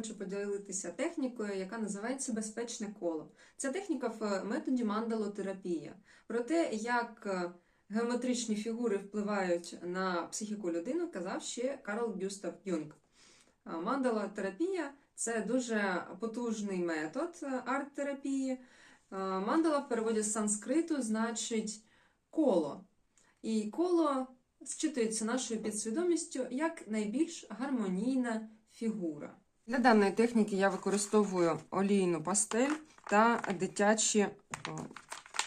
хочу поділитися технікою, яка називається безпечне коло. Ця техніка в методі мандалотерапія. Про те, як е, геометричні фігури впливають на психіку людини, казав ще Карл Гюстав Юнг. Е, Мандалотерапія це дуже потужний метод е, арт-терапії. Мандала в переводі з санскриту значить коло. І коло зчитується нашою підсвідомістю як найбільш гармонійна фігура. Для даної техніки я використовую олійну пастель та дитячі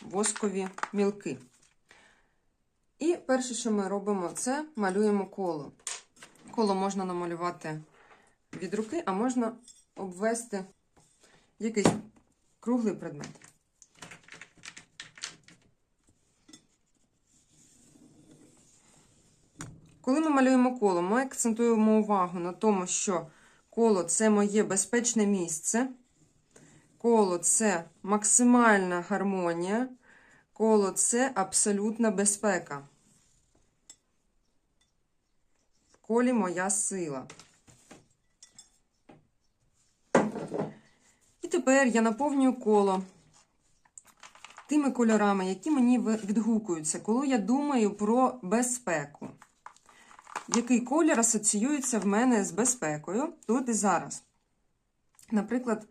воскові мілки. І перше, що ми робимо, це малюємо коло. Коло можна намалювати від руки, а можна обвести якийсь круглий предмет. Коли ми малюємо коло, ми акцентуємо увагу на тому, що коло це моє безпечне місце, коло це максимальна гармонія, коло це абсолютна безпека. В колі моя сила. І тепер я наповнюю коло тими кольорами, які мені відгукуються, коли я думаю про безпеку який колір асоціюється в мене з безпекою тут і зараз. Наприклад,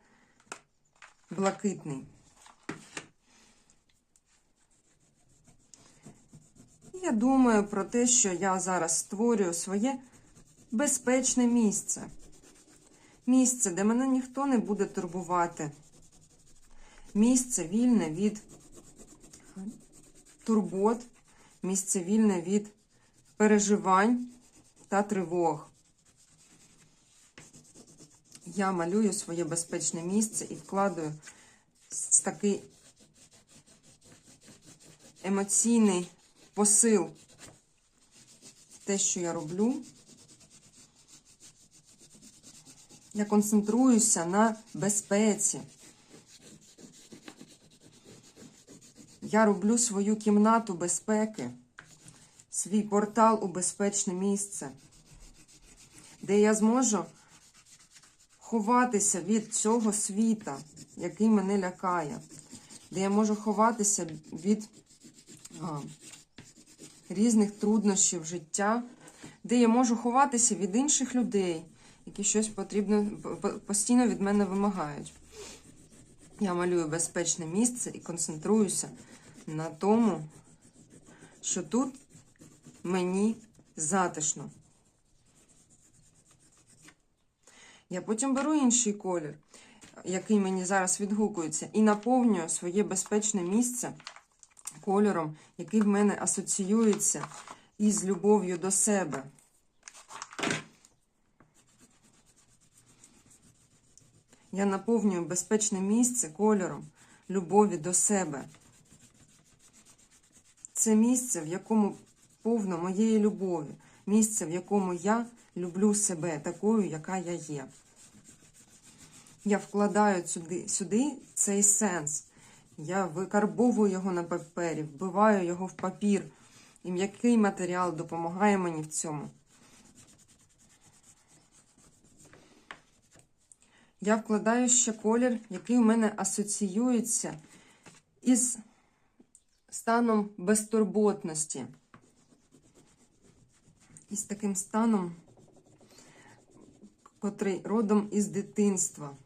блакитний. Я думаю про те, що я зараз створюю своє безпечне місце. Місце, де мене ніхто не буде турбувати. Місце вільне від турбот, місце вільне від переживань та тривог. Я малюю своє безпечне місце і вкладаю такий емоційний посил в те, що я роблю. Я концентруюся на безпеці. Я роблю свою кімнату безпеки свій портал у безпечне місце, де я зможу ховатися від цього світа, який мене лякає, де я можу ховатися від а, різних труднощів життя, де я можу ховатися від інших людей, які щось потрібно постійно від мене вимагають. Я малюю безпечне місце і концентруюся на тому, що тут мені затишно. Я потім беру інший колір, який мені зараз відгукується, і наповнюю своє безпечне місце кольором, який в мене асоціюється із любов'ю до себе. Я наповнюю безпечне місце кольором любові до себе. Це місце, в якому повно моєї любові, місце, в якому я люблю себе такою, яка я є. Я вкладаю сюди, сюди цей сенс. Я викарбовую його на папері, вбиваю його в папір. І м'який матеріал допомагає мені в цьому. Я вкладаю ще колір, який у мене асоціюється із станом безтурботності із таким станом, котрий родом із дитинства.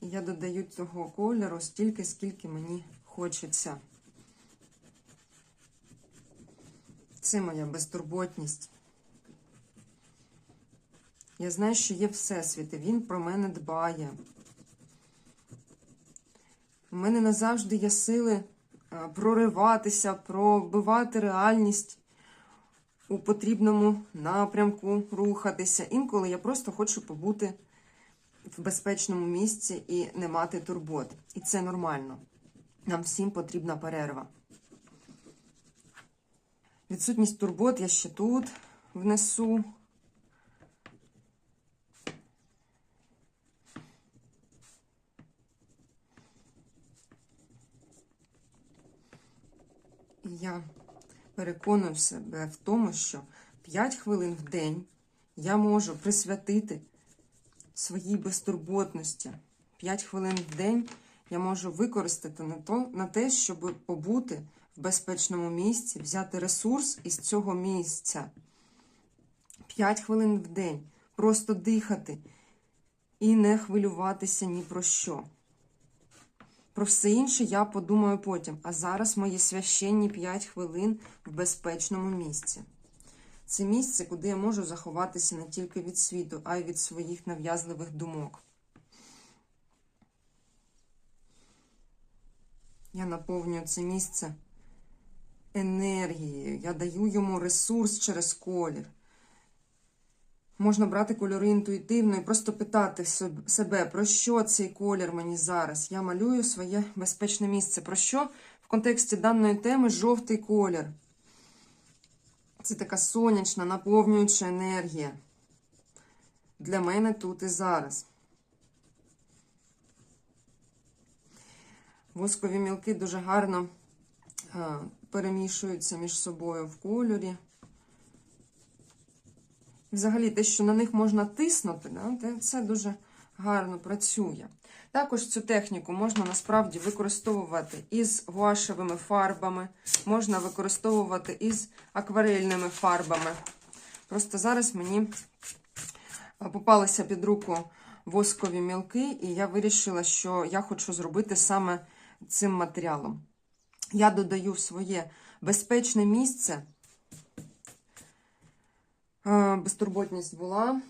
Я додаю цього кольору стільки, скільки мені хочеться. Це моя безтурботність. Я знаю, що є Всесвіт, і він про мене дбає. У мене назавжди є сили прориватися, пробивати реальність у потрібному напрямку, рухатися. Інколи я просто хочу побути в безпечному місці і не мати турбот. І це нормально. Нам всім потрібна перерва. Відсутність турбот я ще тут внесу. Я переконую себе в тому, що 5 хвилин в день я можу присвятити своїй безтурботності. 5 хвилин в день я можу використати на, то, на те, щоб побути в безпечному місці, взяти ресурс із цього місця. 5 хвилин в день. Просто дихати і не хвилюватися ні про що. Про все інше я подумаю потім. А зараз мої священні 5 хвилин в безпечному місці. Це місце, куди я можу заховатися не тільки від світу, а й від своїх нав'язливих думок. Я наповнюю це місце енергією, я даю йому ресурс через колір. Можна брати кольори інтуїтивно і просто питати себе, про що цей колір мені зараз. Я малюю своє безпечне місце. Про що в контексті даної теми жовтий колір? Це така сонячна, наповнююча енергія. Для мене тут і зараз. Воскові мілки дуже гарно е, перемішуються між собою в кольорі. Взагалі, те, що на них можна тиснути, да, це дуже гарно працює. Також цю техніку можна насправді використовувати із гуашевими фарбами, можна використовувати із акварельними фарбами. Просто зараз мені попалися під руку воскові мілки, і я вирішила, що я хочу зробити саме цим матеріалом. Я додаю в своє безпечне місце. Безтурботність була.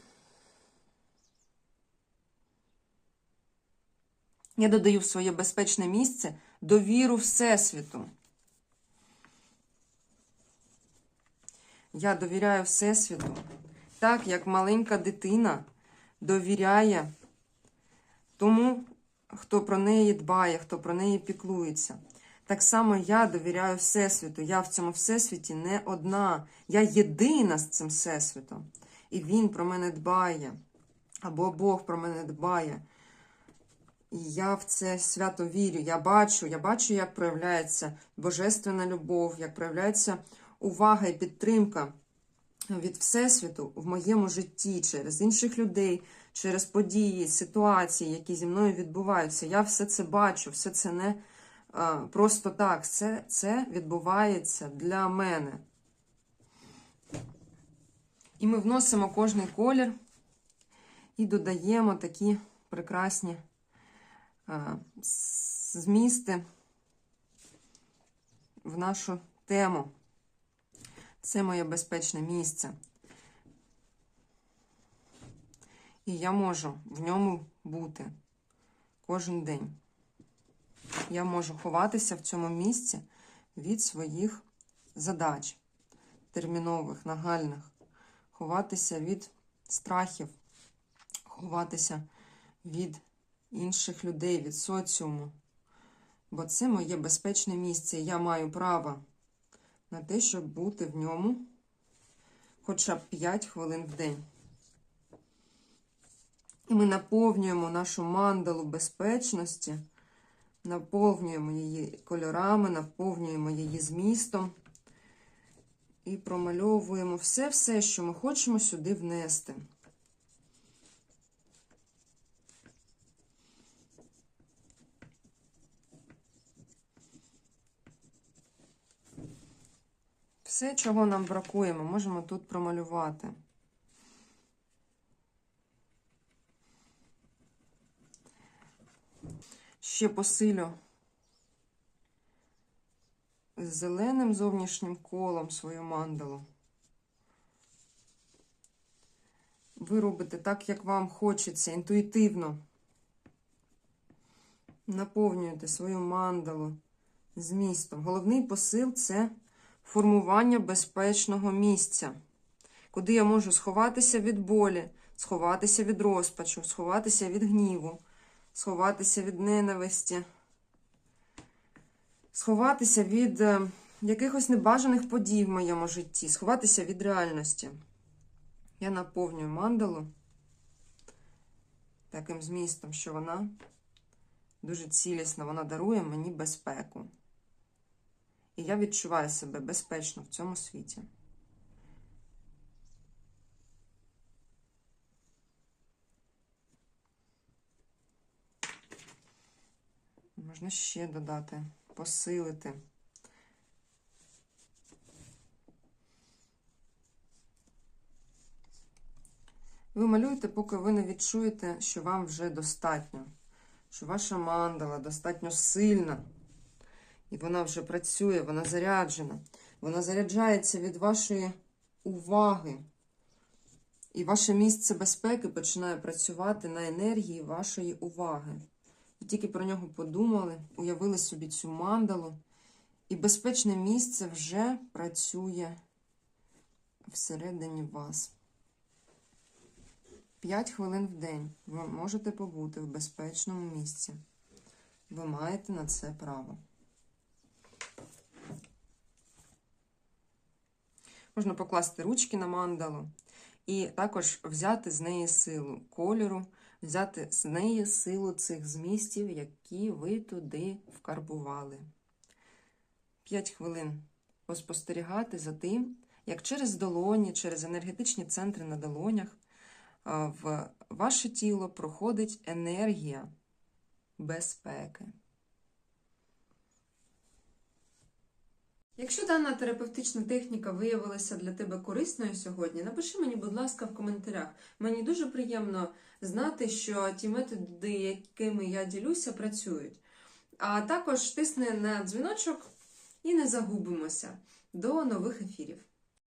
Я додаю в своє безпечне місце довіру Всесвіту. Я довіряю Всесвіту, так як маленька дитина довіряє тому, хто про неї дбає, хто про неї піклується. Так само я довіряю Всесвіту. Я в цьому Всесвіті не одна. Я єдина з цим Всесвітом. І Він про мене дбає. Або Бог про мене дбає. І я в це свято вірю. Я бачу, я бачу, як проявляється божественна любов, як проявляється увага і підтримка від Всесвіту в моєму житті через інших людей, через події, ситуації, які зі мною відбуваються. Я все це бачу, все це не просто так. Це, це відбувається для мене. І ми вносимо кожний колір і додаємо такі прекрасні змісти в нашу тему. Це моє безпечне місце. І я можу в ньому бути кожен день. Я можу ховатися в цьому місці від своїх задач, термінових, нагальних, ховатися від страхів, ховатися від інших людей, від соціуму. Бо це моє безпечне місце. Я маю право на те, щоб бути в ньому хоча б 5 хвилин в день. І ми наповнюємо нашу мандалу безпечності, наповнюємо її кольорами, наповнюємо її змістом і промальовуємо все-все, що ми хочемо сюди внести. Все, чого нам бракує, ми можемо тут промалювати. Ще посилю з зеленим зовнішнім колом свою мандалу. Ви робите так, як вам хочеться, інтуїтивно. Наповнюєте свою мандалу змістом. Головний посил це формування безпечного місця, куди я можу сховатися від болі, сховатися від розпачу, сховатися від гніву, сховатися від ненависті, сховатися від е, якихось небажаних подій в моєму житті, сховатися від реальності. Я наповнюю мандалу таким змістом, що вона дуже цілісна, вона дарує мені безпеку. І я відчуваю себе безпечно в цьому світі. Можна ще додати, посилити. Ви малюєте, поки ви не відчуєте, що вам вже достатньо, що ваша мандала достатньо сильна, і вона вже працює, вона заряджена. Вона заряджається від вашої уваги. І ваше місце безпеки починає працювати на енергії вашої уваги. Ви тільки про нього подумали, уявили собі цю мандалу, і безпечне місце вже працює всередині вас. П'ять хвилин в день ви можете побути в безпечному місці. Ви маєте на це право. Можна покласти ручки на мандалу і також взяти з неї силу кольору, взяти з неї силу цих змістів, які ви туди вкарбували. П'ять хвилин поспостерігати за тим, як через долоні, через енергетичні центри на долонях в ваше тіло проходить енергія безпеки. Якщо дана терапевтична техніка виявилася для тебе корисною сьогодні, напиши мені, будь ласка, в коментарях. Мені дуже приємно знати, що ті методи, якими я ділюся, працюють. А також тисни на дзвіночок і не загубимося. До нових ефірів.